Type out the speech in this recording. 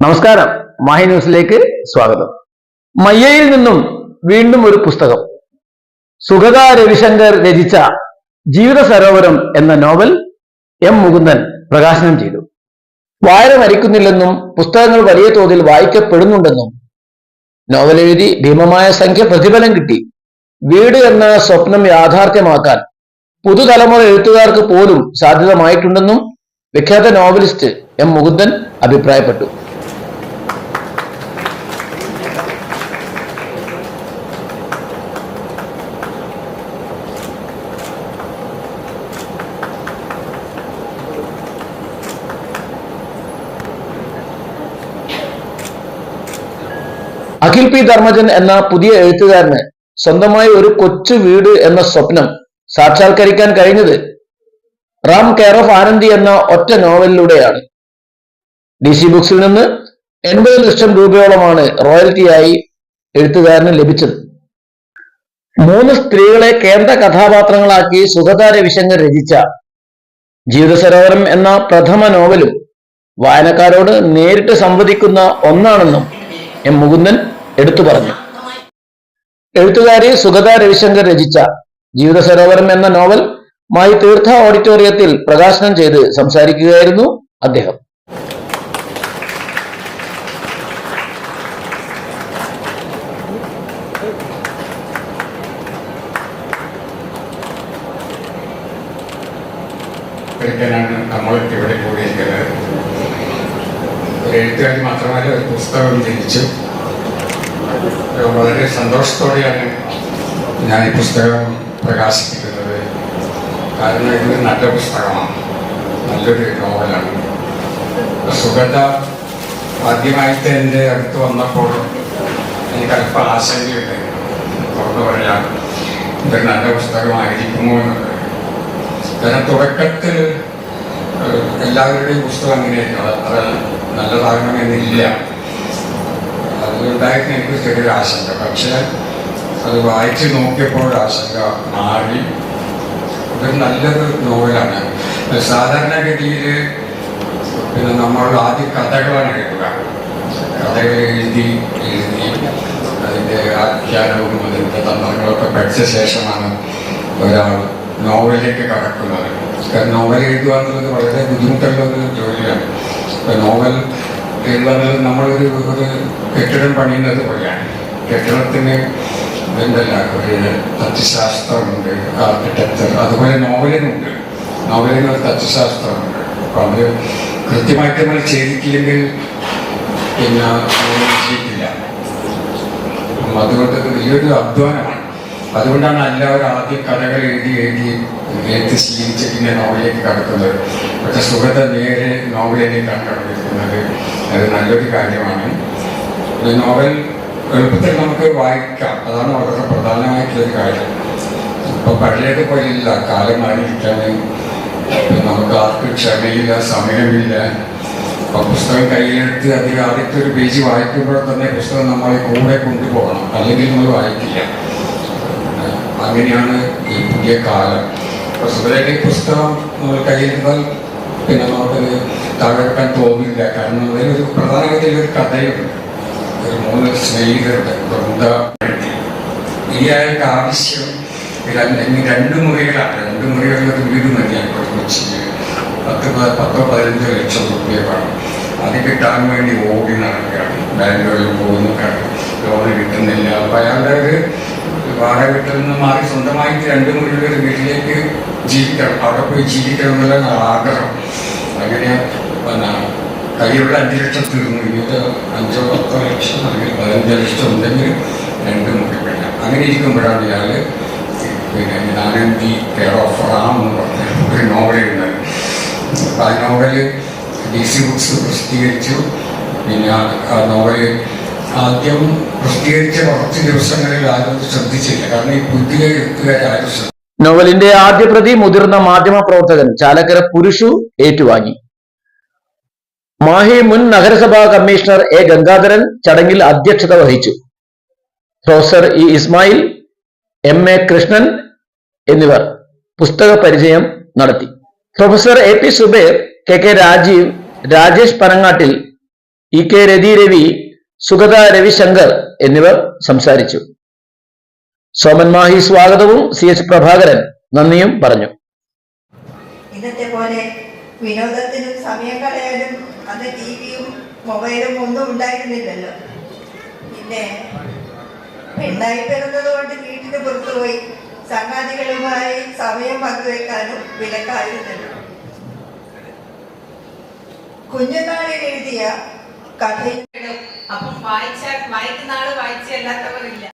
നമസ്കാരം. മാഹി ന്യൂസിലേക്ക് സ്വാഗതം. മയ്യയിൽ നിന്നും വീണ്ടും ഒരു പുസ്തകം. സുഗത രവിശങ്കർ രചിച്ച ജീവിത സരോവരം എന്ന നോവൽ എം മുകുന്ദൻ പ്രകാശനം ചെയ്തു. വായന മരിക്കുന്നില്ലെന്നും പുസ്തകങ്ങൾ വലിയ തോതിൽ വായിക്കപ്പെടുന്നുണ്ടെന്നും നോവൽ എഴുതി ഭീമമായ സംഖ്യ പ്രതിഫലം കിട്ടി. വീട് എന്ന സ്വപ്നം യാഥാർത്ഥ്യമാക്കാൻ പുതുതലമുറ എഴുത്തുകാർക്ക് പോലും സാധ്യതമായിട്ടുണ്ടെന്നും വിഖ്യാത നോവലിസ്റ്റ് എം മുകുന്ദൻ അഭിപ്രായപ്പെട്ടു. അഖിൽ പി ധർമ്മജൻ എന്ന പുതിയ എഴുത്തുകാരന് സ്വന്തമായി ഒരു കൊച്ചു വീട് എന്ന സ്വപ്നം സാക്ഷാത്കരിക്കാൻ കഴിഞ്ഞത് റാം കെയർ ഓഫ് ആനന്ദി എന്ന ഒറ്റ നോവലിലൂടെയാണ്. ഡി സി ബുക്സിൽ നിന്ന് എൺപത് ലക്ഷം രൂപയോളമാണ് റോയൽറ്റിയായി എഴുത്തുകാരന് ലഭിച്ചത്. മൂന്ന് സ്ത്രീകളെ കേന്ദ്ര കഥാപാത്രങ്ങളാക്കി സുഖതാര രവിശങ്കർ രചിച്ച ജീവിത സരോവരം എന്ന പ്രഥമ നോവലും വായനക്കാരോട് നേരിട്ട് സംവദിക്കുന്ന ഒന്നാണെന്നും എം മുകുന്ദൻ എടുത്തു പറഞ്ഞു. എഴുത്തുകാരി സുഗത രവിശങ്കർ രചിച്ച ജീവിത സരോവരം എന്ന നോവൽ മായി തീർത്ഥ ഓഡിറ്റോറിയത്തിൽ പ്രകാശനം ചെയ്ത് സംസാരിക്കുകയായിരുന്നു അദ്ദേഹം. ഒരിക്കലാണ് നമ്മൾ ഇവിടെ കൂടിയിരിക്കുന്നത്. എഴുത്തുകാരി മാത്രമല്ല ഒരു പുസ്തകം ജനിച്ചു വളരെ സന്തോഷത്തോടെയാണ് ഞാൻ ഈ പുസ്തകം പ്രകാശിപ്പിക്കുന്നത് കാരണം ഇത് നല്ല പുസ്തകമാണ് നല്ലൊരു നോവലാണ് സുഗത ആദ്യമായിട്ട് എന്റെ അടുത്ത് വന്നപ്പോൾ എനിക്ക് അല്പം ആശങ്കയുണ്ട് തുറന്നു പറയാം ഇതൊരു നല്ല പുസ്തകമായിരിക്കുമോ എന്നുള്ളത് കാരണം തുടക്കത്തിൽ എല്ലാവരുടെയും പുസ്തകം അങ്ങനെയായിരിക്കും അത് നല്ലതാകണമെന്നില്ല അതുണ്ടായിരുന്നു എനിക്ക് ചെറിയൊരു ആശങ്ക. പക്ഷേ അത് വായിച്ച് നോക്കിയപ്പോൾ ആശങ്ക മാറി. ഇതൊരു നല്ലൊരു നോവലാണ്. സാധാരണഗതിയിൽ പിന്നെ നമ്മൾ ആദ്യം കഥകളാണ് എഴുതുക കഥകൾ എഴുതി എഴുതി അതിന്റെ ആഖ്യാനവും അതിന്റെ തന്ത്രങ്ങളൊക്കെ പഠിച്ച ശേഷമാണ് ഒരാൾ നോവലിലേക്ക് കടക്കുന്നത്. നോവൽ എഴുതുക എന്നുള്ളത് വളരെ ബുദ്ധിമുട്ടുള്ള ഒരു ജോലിയാണ്. നോവൽ എഴുതുന്നത് നമ്മളൊരു ഒരു കെട്ടിടം പണിയുന്നത് പോലെയാണ്. കെട്ടിടത്തിന് എന്തല്ല ഒരു തത്വശാസ്ത്രമുണ്ട് ആർക്കിടെക്ചർ അതുപോലെ നോവലിനുണ്ട് നോവലിന് ഒരു തത്വശാസ്ത്രമുണ്ട് അപ്പം അത് കൃത്യമായിട്ട് നമ്മൾ ചെയ്തിട്ടില്ലെങ്കിൽ പിന്നെ അതുകൊണ്ട് വലിയൊരു അധ്വാനമാണ്. അതുകൊണ്ടാണ് എല്ലാവരും ആദ്യം കഥകൾ എഴുതി എഴുതി എഴുത്ത് ശീലിച്ച് പിന്നെ നോവലിലേക്ക് കടക്കുന്നത്. പക്ഷെ സുഗത നേരെ നോവലിലേക്കാണ് കടന്നിരിക്കുന്നത്. അത് നല്ലൊരു കാര്യമാണ്. നോവൽ എളുപ്പത്തിൽ നമുക്ക് വായിക്കാം. അതാണ് വളരെ പ്രധാനമായിട്ടുള്ളൊരു കാര്യം. ഇപ്പൊ പഴയതുപോലെ ഇല്ല കാലം മാറിയിരിക്കാന് നമുക്ക് ആർക്കും ക്ഷമയില്ല സമയമില്ല. അപ്പൊ പുസ്തകം കയ്യിലെടുത്ത് അധികം ആദ്യത്തെ ഒരു പേജ് വായിക്കുമ്പോൾ തന്നെ പുസ്തകം നമ്മളെ കൂടെ കൊണ്ടുപോകണം. അല്ലെങ്കിൽ നമ്മൾ വായിക്കില്ല. അങ്ങനെയാണ് ഈ പുതിയ കാലം. പ്രസവരേഖ പുസ്തകം നമ്മൾ കയ്യിലെടുത്താൽ പിന്നെ നമുക്കത് തകർക്കാൻ തോന്നില്ല കാരണം അതിലൊരു പ്രധാനമായിട്ടുള്ള ഒരു കഥയുണ്ട്. ഒരു മൂന്ന് സ്നേഹിതരുടെ വൃന്ദ ഈ അയാൾക്ക് ആവശ്യം രണ്ട് മുറികളാണ്. രണ്ട് മുറികളിൽ ഒരു വീട് മതിയാണ് കൊച്ചിയിൽ പത്ത് പത്തോ പതിനഞ്ചോ ലക്ഷം റുപ്യ വേണം. അത് കിട്ടാൻ വേണ്ടി ഓടി നടക്കുകയാണ്. ബാങ്കുകളിൽ പോകുന്നു ലോണ് കിട്ടുന്നില്ല. അപ്പം അയാളുടെ ഒരു വാടക വീട്ടിൽ നിന്ന് മാറി സ്വന്തമായിട്ട് രണ്ട് മുറിയിൽ ഒരു വീട്ടിലേക്ക് ജീവിക്കണം. അവിടെ പോയി ജീവിക്കണം എന്നുള്ള ആഗ്രഹം. അങ്ങനെ പിന്നെ കയ്യിലുള്ള അഞ്ച് ലക്ഷം തീർന്നു. ഇരുപത്തി അഞ്ചോ പത്തോ ലക്ഷം അല്ലെങ്കിൽ പതിനഞ്ച് ലക്ഷം ഉണ്ടെങ്കിൽ രണ്ട് മുറി വേണം. അങ്ങനെ ഇരിക്കുമ്പോഴാണ് ഇയാൾ പിന്നെ ഞാനെന്തി കെയർ ഓഫ് റാം എന്ന് പറഞ്ഞ ഒരു നോവൽ എഴുതുന്നത് അപ്പം ആ നോവൽ ഡി സി ബുക്സ് പ്രസിദ്ധീകരിച്ചു. പിന്നെ ആ നോവൽ ആദ്യം പ്രസിദ്ധീകരിച്ച കുറച്ച് ദിവസങ്ങളിൽ ആരും ശ്രദ്ധിച്ചില്ല. കാരണം ഈ പുതിയ എഴുത്തുകാരും നോവലിന്റെ ആദ്യ പ്രതി മുതിർന്ന മാധ്യമ പ്രവർത്തകൻ ചാലക്കര പുരുഷു ഏറ്റുവാങ്ങി. മാഹി മുൻ നഗരസഭാ കമ്മീഷണർ എ ഗംഗാധരൻ ചടങ്ങിൽ അധ്യക്ഷത വഹിച്ചു. Professor E Ismail M A Krishnan എന്നിവർ പുസ്തക പരിചയം നടത്തി. Professor A P Zubair K K Rajeev Rajesh Panangattil E K Rathi Ravi Sugatha Ravishankar എന്നിവർ സംസാരിച്ചു. സോമൻ മാഹി സ്വാഗതവും സി എച്ച് പ്രഭാകരൻ നന്ദിയും പറഞ്ഞു. ഇന്നത്തെ പോലെ വിനോദത്തിനും സമയം കളയാനും അന്ന് ടി മൊബൈലും ഒന്നും ഉണ്ടായിരുന്നില്ലല്ലോ. പിന്നെ പെണ്ണായി പിറന്നത് കൊണ്ട് വീട്ടിന് പുറത്തുപോയി സംഗാതികളുമായി സമയം പങ്കുവെക്കാനും വിലക്കായിരുന്നല്ലോ കുഞ്ഞുനാളിൽ എഴുതിയ കഥയും അപ്പം വായിച്ച വായിക്കുന്ന ആൾ വായിച്ചല്ലാത്തവരില്ല